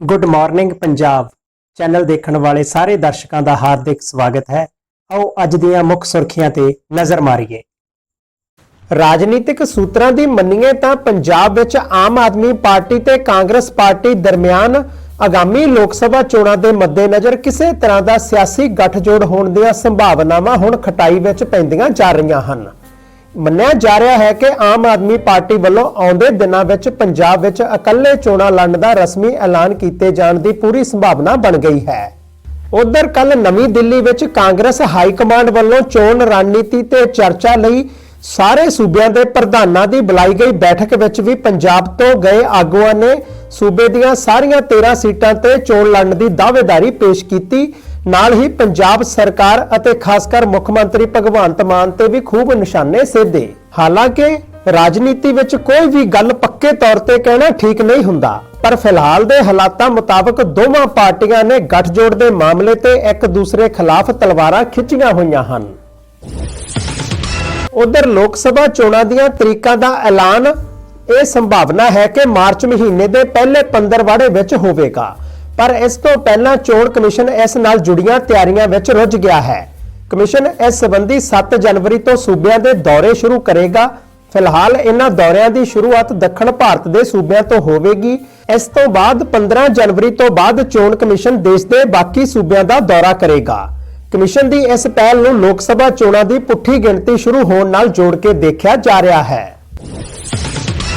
Good morning Punjab channel ਦੇਖਣ ਵਾਲੇ ਸਾਰੇ ਦਰਸ਼ਕਾਂ ਦਾ ਹਾਰਦਿਕ ਸਵਾਗਤ ਹੈ। ਆਓ ਅੱਜ ਦੀਆਂ ਮੁੱਖ ਸੁਰਖੀਆਂ ਤੇ ਨਜ਼ਰ ਮਾਰੀਏ। ਰਾਜਨੀਤਿਕ ਸੂਤਰਾਂ ਦੀ ਮੰਨੀਏ ਤਾਂ ਪੰਜਾਬ ਵਿੱਚ ਆਮ ਆਦਮੀ ਪਾਰਟੀ ਤੇ ਕਾਂਗਰਸ ਪਾਰਟੀ ਦਰਮਿਆਨ ਆਗਾਮੀ ਲੋਕ ਸਭਾ ਚੋਣਾਂ ਦੇ ਮੱਦੇਨਜ਼ਰ ਕਿਸੇ ਤਰ੍ਹਾਂ ਦਾ ਸਿਆਸੀ ਗੱਠਜੋੜ ਹੋਣ ਦੀਆਂ ਸੰਭਾਵਨਾਵਾਂ ਹੁਣ ਖਟਾਈ ਵਿੱਚ ਪੈਂਦੀਆਂ ਜਾ ਰਹੀਆਂ ਹਨ। ਮੰਨਿਆ ਜਾ ਰਿਹਾ ਹੈ ਕਿ ਆਮ ਆਦਮੀ ਪਾਰਟੀ ਵੱਲੋਂ ਆਉਂਦੇ ਦਿਨਾਂ ਵਿੱਚ ਪੰਜਾਬ ਵਿੱਚ ਇਕੱਲੇ ਚੋਣਾਂ ਲੜਨ ਦਾ ਰਸਮੀ ਐਲਾਨ ਕੀਤੇ ਜਾਣ ਦੀ ਪੂਰੀ ਸੰਭਾਵਨਾ ਬਣ ਗਈ ਹੈ। ਉਧਰ ਕੱਲ ਨਵੀਂ ਦਿੱਲੀ ਵਿੱਚ ਕਾਂਗਰਸ ਹਾਈ ਕਮਾਂਡ ਵੱਲੋਂ ਚੋਣ ਰਣਨੀਤੀ ਤੇ ਚਰਚਾ ਲਈ ਸਾਰੇ ਸੂਬਿਆਂ ਦੇ ਪ੍ਰਧਾਨਾਂ ਦੀ ਬੁਲਾਈ ਗਈ ਬੈਠਕ ਵਿੱਚ ਵੀ ਪੰਜਾਬ ਤੋਂ ਗਏ ਆਗੂਆਂ ਨੇ ਸੂਬੇ ਦੀਆਂ ਸਾਰੀਆਂ 13 ਸੀਟਾਂ ਤੇ ਚੋਣ ਲੜਨ ਦੀ ਦਾਅਵੇਦਾਰੀ ਪੇਸ਼ ਕੀਤੀ। ਨਾਲ ਹੀ ਪੰਜਾਬ ਸਰਕਾਰ ਅਤੇ ਖਾਸ ਕਰ ਮੁੱਖ ਮੰਤਰੀ ਭਗਵੰਤ ਮਾਨ ਤੇ ਵੀ ਖੂਬ ਨਿਸ਼ਾਨੇ ਸੇਧੇ। ਹਾਲਾਂਕਿ, ਰਾਜਨੀਤੀ ਵਿੱਚ ਕੋਈ ਵੀ ਗੱਲ ਪੱਕੇ ਤੌਰ ਤੇ ਕਹਿਣਾ ਠੀਕ ਨਹੀਂ ਹੁੰਦਾ, ਪਰ ਫਿਲਹਾਲ ਦੇ ਹਾਲਾਤਾਂ ਮੁਤਾਬਕ ਦੋਵਾਂ ਪਾਰਟੀਆਂ ਨੇ ਗੱਠਜੋੜ ਦੇ ਮਾਮਲੇ ਤੇ ਇੱਕ ਦੂਸਰੇ ਖਿਲਾਫ ਤਲਵਾਰਾਂ ਖਿੱਚੀਆਂ ਹੋਈਆਂ ਹਨ। ਉਧਰ ਲੋਕ ਸਭਾ ਚੋਣਾਂ ਦੀਆਂ ਤਰੀਕਾਂ ਦਾ ਐਲਾਨ, ਇਹ ਸੰਭਾਵਨਾ ਹੈ ਕਿ ਮਾਰਚ ਮਹੀਨੇ ਦੇ ਪਹਿਲੇ 15 ਵਾੜੇ ਵਿੱਚ ਹੋਵੇਗਾ। ਪਰ ਇਸ ਤੋਂ ਪਹਿਲਾਂ ਚੋਣ ਕਮਿਸ਼ਨ ਇਸ ਨਾਲ ਜੁੜੀਆਂ ਤਿਆਰੀਆਂ ਵਿੱਚ ਰੁੱਝ ਗਿਆ ਹੈ। ਕਮਿਸ਼ਨ ਇਸ ਸੰਬੰਧੀ 7 ਜਨਵਰੀ ਤੋਂ ਸੂਬਿਆਂ ਦੇ ਦੌਰੇ ਸ਼ੁਰੂ ਕਰੇਗਾ। ਫਿਲਹਾਲ ਇਹਨਾਂ ਦੌਰਿਆਂ ਦੀ ਸ਼ੁਰੂਆਤ ਦੱਖਣ ਭਾਰਤ ਦੇ ਸੂਬਿਆਂ ਤੋਂ ਹੋਵੇਗੀ। ਇਸ ਤੋਂ ਬਾਅਦ 15 ਜਨਵਰੀ ਤੋਂ ਬਾਅਦ ਚੋਣ ਕਮਿਸ਼ਨ ਦੇਸ਼ ਦੇ ਬਾਕੀ ਸੂਬਿਆਂ ਦਾ ਦੌਰਾ ਕਰੇਗਾ। ਕਮਿਸ਼ਨ ਦੀ ਇਸ ਪਹਿਲ ਨੂੰ ਲੋਕ ਸਭਾ ਚੋਣਾਂ ਦੀ ਪੁੱਠੀ ਗਿਣਤੀ ਸ਼ੁਰੂ ਹੋਣ ਨਾਲ ਜੋੜ ਕੇ ਦੇਖਿਆ ਜਾ ਰਿਹਾ ਹੈ।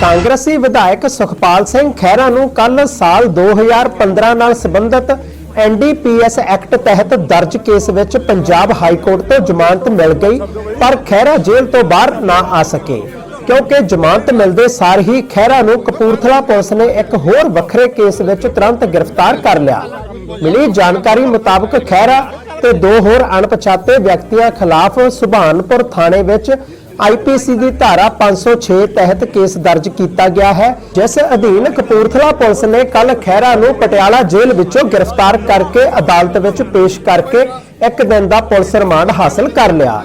ਕਾਂਗਰਸੀ ਵਿਧਾਇਕ ਸੁਖਪਾਲ ਸਿੰਘ ਖਹਿਰਾ ਨੂੰ ਕੱਲ ਸਾਲ 2015 ਨਾਲ ਸੰਬੰਧਿਤ ਐਨਡੀਪੀਐਸ ਐਕਟ ਤਹਿਤ ਦਰਜ ਕੇਸ ਵਿੱਚ ਪੰਜਾਬ ਹਾਈ ਕੋਰਟ ਤੋਂ ਜ਼ਮਾਨਤ ਮਿਲ ਗਈ, ਪਰ ਖਹਿਰਾ ਜੇਲ੍ਹ ਤੋਂ ਬਾਹਰ ਨਾ ਆ ਸਕੇ। ਕਿਉਂਕਿ ਜ਼ਮਾਨਤ ਮਿਲਦੇ ਸਾਰ ਹੀ ਖਹਿਰਾ ਨੂੰ ਕਪੂਰਥਲਾ ਪੁਲਿਸ ਨੇ ਇੱਕ ਹੋਰ ਵੱਖਰੇ ਕੇਸ ਵਿੱਚ ਤੁਰੰਤ ਗ੍ਰਿਫਤਾਰ ਕਰ ਲਿਆ। ਮਿਲੀ ਜਾਣਕਾਰੀ ਮੁਤਾਬਕ ਖਹਿਰਾ ਤੇ ਦੋ ਹੋਰ ਅਣਪਛਾਤੇ ਵਿਅਕਤੀਆਂ ਖਿਲਾਫ ਸੁਭਾਨਪੁਰ ਥਾਣੇ ਵਿੱਚ ਆਈਪੀਸੀ ਦੀ ਧਾਰਾ 506 ਤਹਿਤ ਕੇਸ ਦਰਜ ਕੀਤਾ ਗਿਆ ਹੈ, ਜਿਸ ਅਧੀਨ ਕਪੂਰਥਲਾ ਪੁਲਿਸ ਨੇ ਕੱਲ ਖਹਿਰਾ ਨੂੰ ਪਟਿਆਲਾ ਜੇਲ੍ਹ ਵਿੱਚੋਂ ਗ੍ਰਿਫਤਾਰ ਕਰਕੇ ਅਦਾਲਤ ਵਿੱਚ ਪੇਸ਼ ਕਰਕੇ ਇੱਕ ਦਿਨ ਦਾ ਪੁਲਿਸ ਰਿਮਾਂਡ ਹਾਸਲ ਕਰ ਲਿਆ।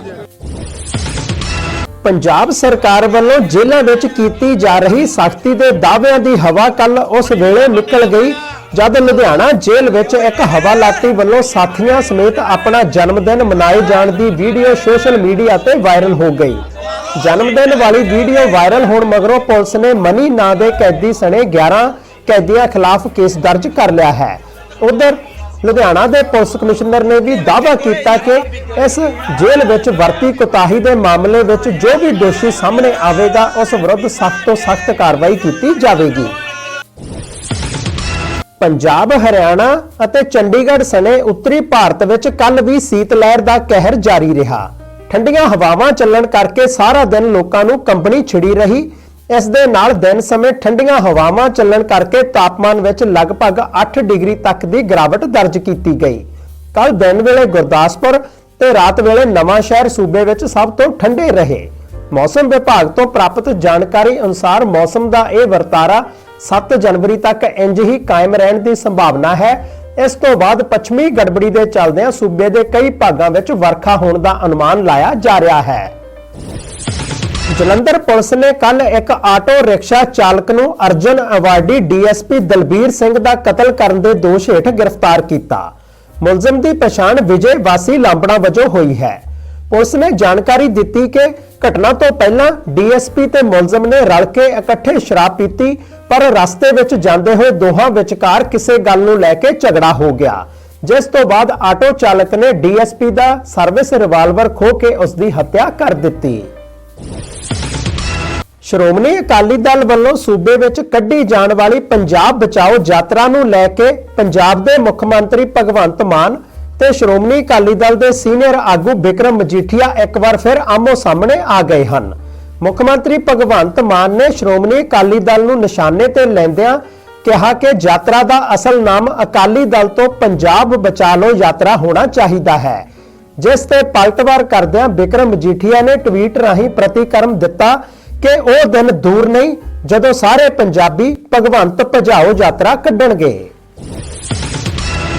ਪੰਜਾਬ ਸਰਕਾਰ ਵੱਲੋਂ ਜੇਲ੍ਹਾਂ ਵਿੱਚ ਕੀਤੀ ਜਾ ਰਹੀ ਸਖਤੀ ਦੇ ਦਾਅਵਿਆਂ ਦੀ ਹਵਾ ਕੱਲ ਉਸ ਵੇਲੇ ਨਿਕਲ ਗਈ ਜਦ ਲੁਧਿਆਣਾ ਜੇਲ੍ਹ ਵਿੱਚ ਇੱਕ ਹਵਾਲਾਤੀ ਵੱਲੋਂ ਸਾਥੀਆਂ ਸਮੇਤ ਆਪਣਾ ਜਨਮ ਦਿਨ ਮਨਾਏ ਜਾਣ ਦੀ ਵੀਡੀਓ ਸੋਸ਼ਲ ਮੀਡੀਆ ਤੇ ਵਾਇਰਲ ਹੋ ਗਈ। ਜਨਮ ਦਿਨ ਵਾਲੀ ਵੀਡੀਓ ਵਾਇਰਲ ਹੋਣ ਮਗਰੋਂ ਪੁਲਿਸ ਨੇ ਮਨੀ ਨਾਂ ਦੇ ਕੈਦੀ ਸਣੇ 11 ਕੈਦੀਆਂ ਖਿਲਾਫ ਕੇਸ ਦਰਜ ਕਰ ਲਿਆ ਹੈ। ਉਧਰ ਲੁਧਿਆਣਾ ਦੇ ਪੁਲਿਸ ਕਮਿਸ਼ਨਰ ਨੇ ਵੀ ਦਾਅਵਾ ਕੀਤਾ ਕਿ ਇਸ ਜੇਲ੍ਹ ਵਿੱਚ ਵਰਤੀ ਕੁਤਾਹੀ ਦੇ ਮਾਮਲੇ ਵਿੱਚ ਜੋ ਵੀ ਦੋਸ਼ੀ ਸਾਹਮਣੇ ਆਵੇਗਾ, ਉਸ ਵਿਰੁੱਧ ਸਖਤ ਤੋਂ ਸਖਤ ਕਾਰਵਾਈ ਕੀਤੀ ਜਾਵੇਗੀ। ਪੰਜਾਬ, ਹਰਿਆਣਾ ਅਤੇ ਚੰਡੀਗੜ੍ਹ ਸਣੇ ਉੱਤਰੀ ਭਾਰਤ ਵਿੱਚ ਕੱਲ ਵੀ ਸੀਤ ਲਹਿਰ ਦਾ ਕਹਿਰ ਜਾਰੀ ਰਿਹਾ। ਠੰਡੀਆਂ ਹਵਾਵਾਂ ਚੱਲਣ ਕਰਕੇ ਸਾਰਾ ਦਿਨ ਲੋਕਾਂ ਨੂੰ ਕੰਬਣੀ ਛਿੜੀ ਰਹੀ। ਇਸ ਦੇ ਨਾਲ ਦਿਨ ਸਮੇਂ ਠੰਡੀਆਂ ਹਵਾਵਾਂ ਚੱਲਣ ਕਰਕੇ ਤਾਪਮਾਨ ਵਿੱਚ ਲਗਭਗ 8 ਡਿਗਰੀ ਤੱਕ ਦੀ ਗਿਰਾਵਟ ਦਰਜ ਕੀਤੀ ਗਈ। ਕੱਲ ਦਿਨ ਵੇਲੇ ਗੁਰਦਾਸਪੁਰ ਤੇ ਰਾਤ ਵੇਲੇ ਨਵਾਂ ਸ਼ਹਿਰ ਸੂਬੇ ਵਿੱਚ ਸਭ ਤੋਂ ਠੰਡੇ ਰਹੇ। ਮੌਸਮ ਵਿਭਾਗ ਤੋਂ ਪ੍ਰਾਪਤ ਜਾਣਕਾਰੀ ਅਨੁਸਾਰ ਮੌਸਮ ਦਾ ਇਹ ਵਰਤਾਰਾ 7 ਜਨਵਰੀ ਤੱਕ ਇੰਜ ਹੀ ਕਾਇਮ ਰਹਿਣ ਦੀ ਸੰਭਾਵਨਾ ਹੈ। ਇਸ ਤੋਂ ਬਾਅਦ ਪੱਛਮੀ ਗੜਬੜੀ ਦੇ ਚੱਲਦਿਆਂ ਸੂਬੇ ਦੇ ਕਈ ਭਾਗਾਂ ਵਿੱਚ ਵਰਖਾ ਹੋਣ ਦਾ ਅਨੁਮਾਨ ਲਾਇਆ ਜਾ ਰਿਹਾ ਹੈ। ਜਲੰਧਰ ਪੁਲਿਸ ਨੇ ਕੱਲ ਇੱਕ ਆਟੋ ਰਿਕਸ਼ਾ ਚਾਲਕ ਨੂੰ ਅਰਜਨ ਅਵਾਰਡੀ ਡੀਐਸਪੀ ਦਲਬੀਰ ਸਿੰਘ ਦਾ ਕਤਲ ਕਰਨ ਦੇ ਦੋਸ਼ ਹੇਠ ਗ੍ਰਿਫਤਾਰ ਕੀਤਾ। ਮੁਲਜ਼ਮ ਦੀ ਪਛਾਣ ਵਿਜੇ ਵਾਸੀ ਲਾਂਬੜਾ ਵਜੋਂ ਹੋਈ ਹੈ। ਪੁਲਿਸ ਨੇ ਜਾਣਕਾਰੀ ਦਿੱਤੀ ਕਿ ਘਟਨਾ ਤੋਂ ਪਹਿਲਾਂ ਡੀਐਸਪੀ ਤੇ ਮੁਲਜ਼ਮ ਨੇ ਰਲ ਕੇ ਇਕੱਠੇ ਸ਼ਰਾਬ ਪੀਤੀ, ਪਰ ਰਸਤੇ ਵਿੱਚ ਜਾਂਦੇ ਹੋਏ ਦੋਹਾਂ ਵਿਚਕਾਰ ਕਿਸੇ ਗੱਲ ਨੂੰ ਲੈ ਕੇ ਝਗੜਾ ਹੋ ਗਿਆ। ਜਿਸ ਤੋਂ ਬਾਅਦ ਆਟੋ ਚਾਲਕ ਨੇ ਡੀਐਸਪੀ ਦਾ ਸਰਵਿਸ ਰਿਵਾਲਵਰ ਖੋ ਕੇ ਉਸ ਦੀ ਹੱਤਿਆ ਕਰ ਦਿੱਤੀ। ਸ਼੍ਰੋਮਣੀ ਅਕਾਲੀ ਦਲ ਵੱਲੋਂ ਸੂਬੇ ਵਿੱਚ ਕੱਢੀ ਜਾਣ ਵਾਲੀ ਪੰਜਾਬ ਬਚਾਓ ਯਾਤਰਾ ਨੂੰ ਲੈ ਕੇ ਪੰਜਾਬ ਦੇ ਮੁੱਖ ਮੰਤਰੀ ਭਗਵੰਤ ਮਾਨ ਤੇ ਸ਼੍ਰੋਮਣੀ ਅਕਾਲੀ ਦਲ ਦੇ ਸੀਨੀਅਰ ਆਗੂ ਵਿਕਰਮ ਮਜੀਠੀਆ ਇੱਕ ਵਾਰ ਫਿਰ ਆਮੋ ਸਾਹਮਣੇ ਆ ਗਏ ਹਨ। ਮੁੱਖ ਮੰਤਰੀ ਭਗਵੰਤ ਮਾਨ ਨੇ ਸ਼੍ਰੋਮਣੀ ਅਕਾਲੀ ਦਲ ਨੂੰ ਨਿਸ਼ਾਨੇ ਤੇ ਲੈਂਦਿਆਂ ਕਿਹਾ ਕਿ ਯਾਤਰਾ ਦਾ ਅਸਲ ਨਾਮ ਅਕਾਲੀ ਦਲ ਤੋਂ ਪੰਜਾਬ ਬਚਾ ਲੋ ਯਾਤਰਾ ਹੋਣਾ ਚਾਹੀਦਾ ਹੈ। ਜਿਸ ਤੇ ਪਲਟਵਾਰ ਕਰਦਿਆਂ ਵਿਕਰਮ ਮਜੀਠੀਆ ਨੇ ਟਵੀਟ ਰਾਹੀਂ ਪ੍ਰਤੀਕਰਮ ਦਿੱਤਾ ਕਿ ਉਹ ਦਿਨ ਦੂਰ ਨਹੀਂ, ਜਦੋਂ ਸਾਰੇ ਪੰਜਾਬੀ ਭਗਵੰਤ ਭਜਾਓ ਯਾਤਰਾ ਕੱਢਣਗੇ।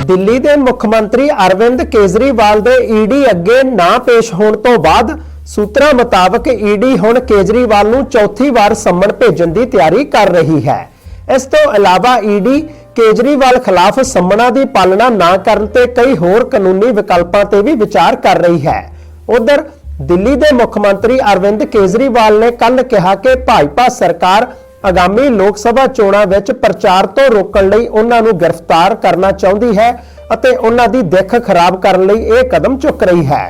ਦਿੱਲੀ ਦੇ ਮੁੱਖ ਮੰਤਰੀ ਅਰਵਿੰਦ ਕੇਜਰੀਵਾਲ ਦੇ ਈਡੀ ਅੱਗੇ ਨਾ ਪੇਸ਼ ਹੋਣ ਤੋਂ ਬਾਅਦ ਸੂਤਰਾਂ ਮੁਤਾਬਕ ਈਡੀ ਹੁਣ ਕੇਜਰੀਵਾਲ ਨੂੰ ਚੌਥੀ ਵਾਰ ਸੰਮਣ ਭੇਜਣ ਦੀ ਤਿਆਰੀ ਕਰ ਰਹੀ ਹੈ। ਇਸ ਤੋਂ ਇਲਾਵਾ ਈਡੀ ਕੇਜਰੀਵਾਲ ਖਿਲਾਫ ਸੰਮਣਾ ਦੀ ਪਾਲਣਾ ਨਾ ਕਰਨ ਤੇ ਕਈ ਹੋਰ ਕਾਨੂੰਨੀ ਵਿਕਲਪਾਂ ਤੇ ਵੀ ਵਿਚਾਰ ਕਰ ਰਹੀ ਹੈ। ਉਧਰ ਦਿੱਲੀ ਦੇ ਮੁੱਖ ਮੰਤਰੀ ਅਰਵਿੰਦ ਕੇਜਰੀਵਾਲ ਨੇ ਕੱਲ ਕਿਹਾ ਕਿ ਭਾਜਪਾ ਸਰਕਾਰ ਆਗਾਮੀ ਲੋਕ ਸਭਾ ਚੋਣਾਂ ਵਿੱਚ ਪ੍ਰਚਾਰ ਤੋਂ ਰੋਕਣ ਲਈ ਉਹਨਾਂ ਨੂੰ ਗ੍ਰਿਫਤਾਰ ਕਰਨਾ ਚਾਹੁੰਦੀ ਹੈ ਅਤੇ ਉਹਨਾਂ ਦੀ ਦਿੱਖ ਖਰਾਬ ਕਰਨ ਲਈ ਇਹ ਕਦਮ ਚੁੱਕ ਰਹੀ ਹੈ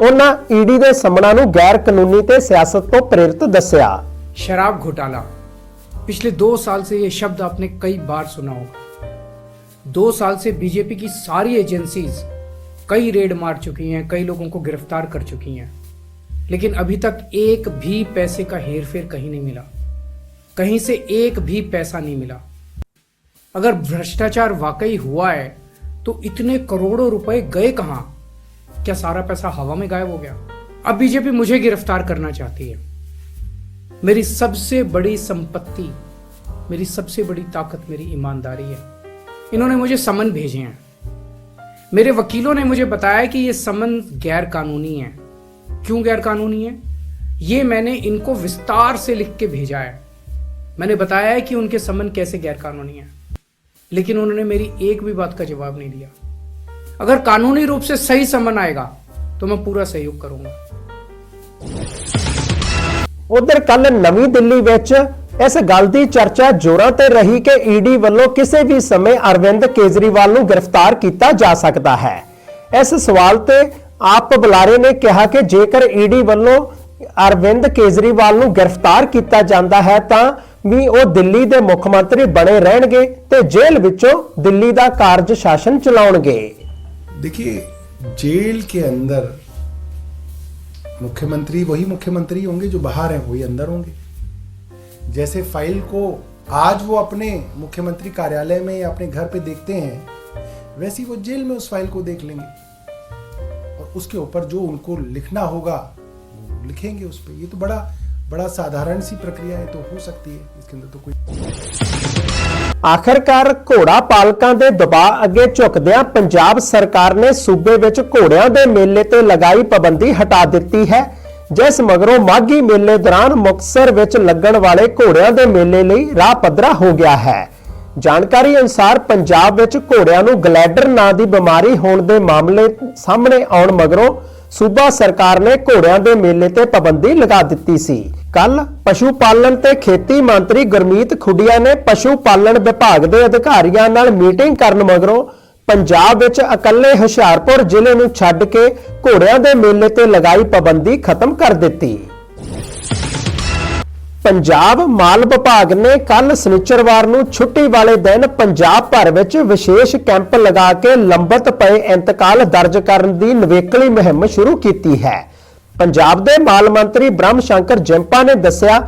ਉਹਨਾਂ ਈਡੀ ਦੇ ਸੰਮਣਾ ਨੂੰ ਗੈਰ ਕਾਨੂੰਨੀ ਤੇ ਸਿਆਸਤ ਤੋਂ ਪ੍ਰੇਰਿਤ ਦੱਸਿਆ शराब घोटाला पिछले दो साल से ये शब्द आपने कई बार सुना होगा दो साल से बीजेपी की सारी एजेंसीज कई रेड मार चुकी हैं कई लोगों को गिरफ्तार कर चुकी हैं लेकिन अभी तक एक भी पैसे का हेरफेर कहीं नहीं मिला कहीं से एक भी पैसा नहीं मिला। अगर भ्रष्टाचार वाकई हुआ है तो इतने करोड़ों रुपए गए कहाँ? क्या सारा पैसा हवा में गायब हो गया? अब बीजेपी मुझे गिरफ़्तार करना चाहती है। मेरी सबसे बड़ी संपत्ति, मेरी सबसे बड़ी ताकत, मेरी ईमानदारी है। इन्होंने मुझे समन भेजे हैं। मेरे वकीलों ने मुझे बताया कि ये समन गैर कानूनी है। क्यों गैर कानूनी है? ये मैंने इनको विस्तार से लिख के भेजा है। मैंने बताया है कि उनके समन कैसे गैर कानूनी है लेकिन उन्होंने मेरी एक भी बात का जवाब नहीं दिया अगर कानूनी रूप से सही समन आएगा तो मैं पूरा सहयोग करूंगा ਉਧਰ ਕੱਲ ਨਵੀਂ ਦਿੱਲੀ ਵਿੱਚ ਇਸ ਗੱਲ ਦੀ ਚਰਚਾ ਜ਼ੋਰਾਂ ਤੇ ਰਹੀ ਕਿ ਈਡੀ ਵੱਲੋਂ ਕਿਸੇ ਵੀ ਸਮੇਂ ਅਰਵਿੰਦ ਕੇਜਰੀਵਾਲ ਨੂੰ ਗ੍ਰਿਫਤਾਰ ਕੀਤਾ ਜਾ ਸਕਦਾ ਹੈ ਇਸ ਸਵਾਲ ਤੇ ਆਪ ਬੁਲਾਰੇ ਨੇ ਕਿਹਾ ਕਿ ਜੇਕਰ ਈਡੀ ਵੱਲੋਂ ਅਰਵਿੰਦ ਕੇਜਰੀਵਾਲ ਨੂੰ ਗ੍ਰਿਫਤਾਰ ਕੀਤਾ ਜਾਂਦਾ ਹੈ ਤਾਂ ਵੀ ਉਹ ਦਿੱਲੀ ਦੇ ਮੁੱਖ ਮੰਤਰੀ ਬਣੇ ਰਹਿਣਗੇ ਤੇ ਜੇਲ੍ਹ ਵਿੱਚੋਂ ਦਿੱਲੀ ਦਾ ਕਾਰਜ ਸ਼ਾਸਨ ਚਲਾਉਣਗੇ देखिए जेल के अंदर मुख्यमंत्री वही मुख्यमंत्री होंगे जो बाहर हैं वही अंदर होंगे जैसे फाइल को आज वो अपने मुख्यमंत्री कार्यालय में या अपने घर पे देखते हैं वैसे ही वो जेल में उस फाइल को देख लेंगे और उसके ऊपर जो उनको लिखना होगा वो लिखेंगे उस पर ये तो बड़ा बड़ा साधारण सी प्रक्रिया है तो हो सकती है इसके अंदर तो कोई ਆਖਰਕਾਰ ਘੋੜਾ ਪਾਲਕਾਂ ਦੇ ਦਬਾਅ ਅੱਗੇ ਝੁਕਦਿਆਂ ਪੰਜਾਬ ਸਰਕਾਰ ਨੇ ਸੂਬੇ ਵਿੱਚ ਘੋੜਿਆਂ ਦੇ ਮੇਲੇ ਤੇ ਲਗਾਈ ਪਾਬੰਦੀ ਹਟਾ ਦਿੱਤੀ ਹੈ ਜਿਸ ਮਗਰੋਂ ਮਾਘੀ ਮੇਲੇ ਦੌਰਾਨ ਮੁਕਤਸਰ ਵਿੱਚ ਲੱਗਣ ਵਾਲੇ ਘੋੜਿਆਂ ਦੇ ਮੇਲੇ ਲਈ ਰਾਹ ਪੱਧਰਾ ਹੋ ਗਿਆ ਹੈ ਜਾਣਕਾਰੀ ਅਨੁਸਾਰ ਪੰਜਾਬ ਵਿੱਚ ਘੋੜਿਆਂ ਨੂੰ ਗਲੈਡਰ ਨਾਂ ਦੀ ਬਿਮਾਰੀ ਹੋਣ ਦੇ ਮਾਮਲੇ ਸਾਹਮਣੇ ਆਉਣ ਮਗਰੋਂ ਸੂਬਾ ਸਰਕਾਰ ਨੇ ਘੋੜਿਆਂ ਦੇ ਮੇਲੇ ਤੇ ਪਾਬੰਦੀ ਲਗਾ ਦਿੱਤੀ ਸੀ। ਕੱਲ ਪਸ਼ੂ ਪਾਲਣ ਤੇ ਖੇਤੀ ਮੰਤਰੀ ਗੁਰਮੀਤ ਖੁੱਡੀਆ ਨੇ ਪਸ਼ੂ ਪਾਲਣ ਵਿਭਾਗ ਦੇ ਅਧਿਕਾਰੀਆਂ ਨਾਲ ਮੀਟਿੰਗ ਕਰਨ ਮਗਰੋਂ ਪੰਜਾਬ ਵਿੱਚ ਇਕੱਲੇ ਹੁਸ਼ਿਆਰਪੁਰ ਜ਼ਿਲ੍ਹੇ ਨੂੰ ਛੱਡ ਕੇ ਘੋੜਿਆਂ ਦੇ ਮੇਲੇ ਤੇ ਲਗਾਈ ਪਾਬੰਦੀ ਖਤਮ ਕਰ ਦਿੱਤੀ। ਪੰਜਾਬ ਮਾਲ ਵਿਭਾਗ ਨੇ ਕੱਲ ਸਨਿਚਰਵਾਰ ਨੂੰ ਛੁੱਟੀ ਵਾਲੇ ਦਿਨ ਪੰਜਾਬ ਭਰ ਵਿੱਚ ਵਿਸ਼ੇਸ਼ ਕੈਂਪ ਲਗਾ ਕੇ ਲੰਬਤ ਪਏ ਇੰਤਕਾਲ ਦਰਜ ਕਰਨ ਦੀ ਨਵੇਕਲੀ ਮੁਹਿੰਮ ਸ਼ੁਰੂ ਕੀਤੀ ਹੈ। ਪੰਜਾਬ ਦੇ ਮਾਲ ਮੰਤਰੀ ਬ੍ਰਹਮ ਸ਼ੰਕਰ ਜਿੰਪਾ ਨੇ ਦੱਸਿਆ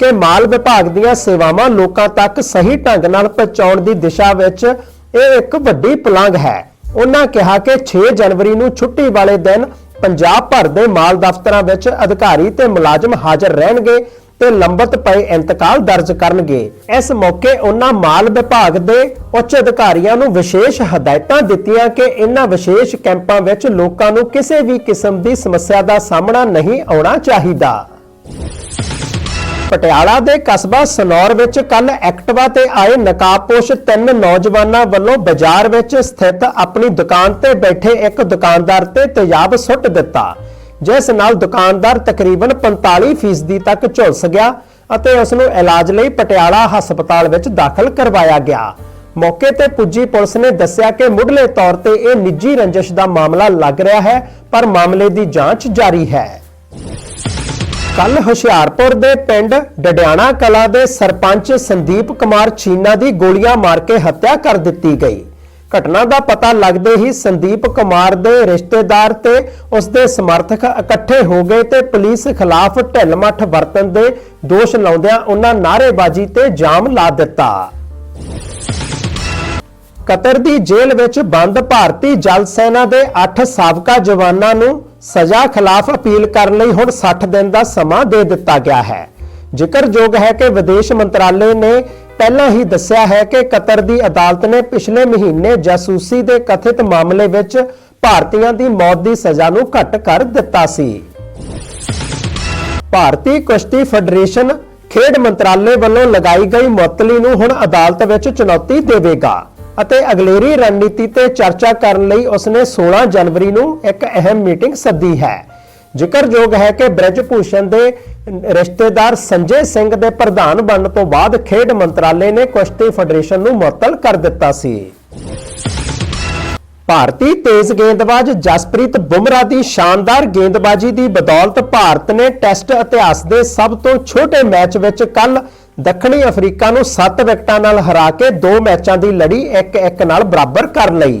ਕਿ ਮਾਲ ਵਿਭਾਗ ਦੀਆਂ ਸੇਵਾਵਾਂ ਲੋਕਾਂ ਤੱਕ ਸਹੀ ਢੰਗ ਨਾਲ ਪਹੁੰਚਾਉਣ ਦੀ ਦਿਸ਼ਾ ਵਿੱਚ ਇਹ ਇੱਕ ਵੱਡੀ ਪਲਾਂਘ ਹੈ। ਉਹਨਾਂ ਕਿਹਾ ਕਿ 6 ਜਨਵਰੀ ਨੂੰ ਛੁੱਟੀ ਵਾਲੇ ਦਿਨ ਪੰਜਾਬ ਭਰ ਦੇ ਮਾਲ ਦਫ਼ਤਰਾਂ ਵਿੱਚ ਅਧਿਕਾਰੀ ਤੇ ਮੁਲਾਜ਼ਮ ਹਾਜ਼ਰ ਰਹਿਣਗੇ ਤੇ ਲੰਬਤ ਪਏ ਇੰਤਕਾਲ ਦਰਜ ਕਰਨਗੇ। ਇਸ ਮੌਕੇ ਉਹਨਾਂ ਮਾਲ ਵਿਭਾਗ ਦੇ ਉੱਚ ਅਧਿਕਾਰੀਆਂ ਨੂੰ ਵਿਸ਼ੇਸ਼ ਹਦਾਇਤਾਂ ਦਿੱਤੀਆਂ ਕਿ ਇਹਨਾਂ ਵਿਸ਼ੇਸ਼ ਕੈਂਪਾਂ ਵਿੱਚ ਲੋਕਾਂ ਨੂੰ ਕਿਸੇ ਵੀ ਕਿਸਮ ਦੀ ਸਮੱਸਿਆ ਦਾ ਸਾਹਮਣਾ ਨਹੀਂ ਆਉਣਾ ਚਾਹੀਦਾ। ਪਟਿਆਲਾ ਦੇ ਕਸਬਾ ਸਨੌਰ ਵਿੱਚ ਕੱਲ ਐਕਟਿਵਾ ਤੇ ਆਏ ਨਕਾਬਪੋਸ਼ ਤਿੰਨ ਨੌਜਵਾਨਾਂ ਵੱਲੋਂ ਬਾਜ਼ਾਰ ਵਿੱਚ ਸਥਿਤ ਆਪਣੀ ਦੁਕਾਨ ਤੇ ਬੈਠੇ ਇੱਕ ਦੁਕਾਨਦਾਰ ਤੇ ਤੇਜ਼ਾਬ ਸੁੱਟ ਦਿੱਤਾ। ਜਿਸ ਨਾਲ ਦੁਕਾਨਦਾਰ ਤਕਰੀਬਨ 45% ਤੱਕ ਝੁਲਸ ਗਿਆ ਅਤੇ ਉਸ ਨੂੰ ਇਲਾਜ ਲਈ ਪਟਿਆਲਾ ਹਸਪਤਾਲ ਵਿੱਚ ਦਾਖਲ ਕਰਵਾਇਆ ਗਿਆ। ਮੌਕੇ ਤੇ ਪੁੱਜੀ ਪੁਲਿਸ ਨੇ ਦੱਸਿਆ ਕਿ ਮੁੱਢਲੇ ਤੌਰ ਤੇ ਇਹ ਨਿੱਜੀ ਰੰਜਿਸ਼ ਦਾ ਮਾਮਲਾ ਲੱਗ ਰਿਹਾ ਹੈ, ਪਰ ਮਾਮਲੇ ਦੀ ਜਾਂਚ ਜਾਰੀ ਹੈ। ਕੱਲ ਹੁਸ਼ਿਆਰਪੁਰ ਦੇ ਪਿੰਡ ਡਡਿਆਣਾ ਕਲਾ ਦੇ ਸਰਪੰਚ ਸੰਦੀਪ ਕੁਮਾਰ ਛੀਨਾ ਦੀ ਗੋਲੀਆਂ ਮਾਰ ਕੇ ਹੱਤਿਆ ਕਰ ਦਿੱਤੀ ਗਈ। ਘਟਨਾ ਦਾ ਪਤਾ ਲੱਗਦੇ ਹੀ ਸੰਦੀਪ ਕੁਮਾਰ ਦੇ ਰਿਸ਼ਤੇਦਾਰ ਤੇ ਉਸ ਦੇ ਸਮਰਥਕ ਇਕੱਠੇ ਹੋ ਗਏ ਤੇ ਪੁਲਿਸ ਖਿਲਾਫ ਢਿੱਲਮੱਠ ਵਰਤਣ ਦੇ ਦੋਸ਼ ਲਾਉਂਦਿਆਂ ਉਹਨਾਂ ਨਾਅਰੇਬਾਜ਼ੀ ਤੇ ਜਾਮ ਲਾ ਦਿੱਤਾ। ਕਤਰ ਦੀ ਜੇਲ੍ਹ ਵਿੱਚ ਬੰਦ ਭਾਰਤੀ ਜਲ ਸੈਨਾ ਦੇ 8 ਸਾਬਕਾ ਜਵਾਨਾਂ ਨੂੰ ਸਜ਼ਾ ਖਿਲਾਫ ਅਪੀਲ ਕਰਨ ਲਈ ਹੁਣ 60 ਦਿਨ ਦਾ ਸਮਾਂ ਦੇ ਦਿੱਤਾ ਗਿਆ ਹੈ। ਜ਼ਿਕਰਯੋਗ ਹੈ ਕਿ ਵਿਦੇਸ਼ ਮੰਤਰਾਲੇ ਨੇ ਪਹਿਲਾਂ ਹੀ ਦੱਸਿਆ ਹੈ ਕਿ ਕਤਰ ਦੀ ਅਦਾਲਤ ਨੇ ਪਿਛਲੇ ਮਹੀਨੇ ਜਾਸੂਸੀ ਦੇ ਕਥਿਤ ਮਾਮਲੇ ਵਿੱਚ ਭਾਰਤੀਆਂ ਦੀ ਮੌਤ ਦੀ ਸਜ਼ਾ ਨੂੰ ਘੱਟ ਕਰ ਦਿੱਤਾ ਸੀ। ਭਾਰਤੀ ਕੁਸ਼ਤੀ ਫੈਡਰੇਸ਼ਨ ਖੇਡ ਮੰਤਰਾਲੇ ਵੱਲੋਂ ਲਗਾਈ ਗਈ ਮੁਅੱਤਲੀ ਨੂੰ ਹੁਣ ਅਦਾਲਤ ਵਿੱਚ ਚੁਣੌਤੀ ਦੇਵੇਗਾ ਅਤੇ ਅਗਲੇਰੀ ਰਣਨੀਤੀ ਤੇ ਚਰਚਾ ਕਰਨ ਲਈ ਉਸਨੇ 16 ਜਨਵਰੀ ਨੂੰ ਇੱਕ ਅਹਿਮ ਮੀਟਿੰਗ ਸੱਦੀ ਹੈ। ਜ਼ਿਕਰਯੋਗ ਹੈ ਕਿ ਬ੍ਰਿਜ ਭੂਸ਼ਣ ਦੇ ਰਿਸ਼ਤੇਦਾਰ ਸੰਜੇ ਸਿੰਘ ਦੇ ਪ੍ਰਧਾਨ ਬਣਨ ਤੋਂ ਬਾਅਦ ਖੇਡ ਮੰਤਰਾਲੇ ਨੇ ਕੁਸ਼ਤੀ ਫੈਡਰੇਸ਼ਨ ਨੂੰ ਮੁਅੱਤਲ ਕਰ ਦਿੱਤਾ ਸੀ। ਭਾਰਤੀ ਤੇਜ਼ ਗੇਂਦਬਾਜ਼ ਜਸਪ੍ਰੀਤ ਬੁਮਰਾਹ ਦੀ ਸ਼ਾਨਦਾਰ ਗੇਂਦਬਾਜ਼ੀ ਦੀ ਬਦੌਲਤ ਭਾਰਤ ਨੇ ਟੈਸਟ ਇਤਿਹਾਸ ਦੇ ਸਭ ਤੋਂ ਛੋਟੇ ਮੈਚ ਵਿੱਚ ਕੱਲ ਦੱਖਣੀ ਅਫਰੀਕਾ ਨੂੰ 7 ਵਿਕਟਾਂ ਨਾਲ ਹਰਾ ਕੇ ਦੋ ਮੈਚਾਂ ਦੀ ਲੜੀ 1-1 ਨਾਲ ਬਰਾਬਰ ਕਰ ਲਈ।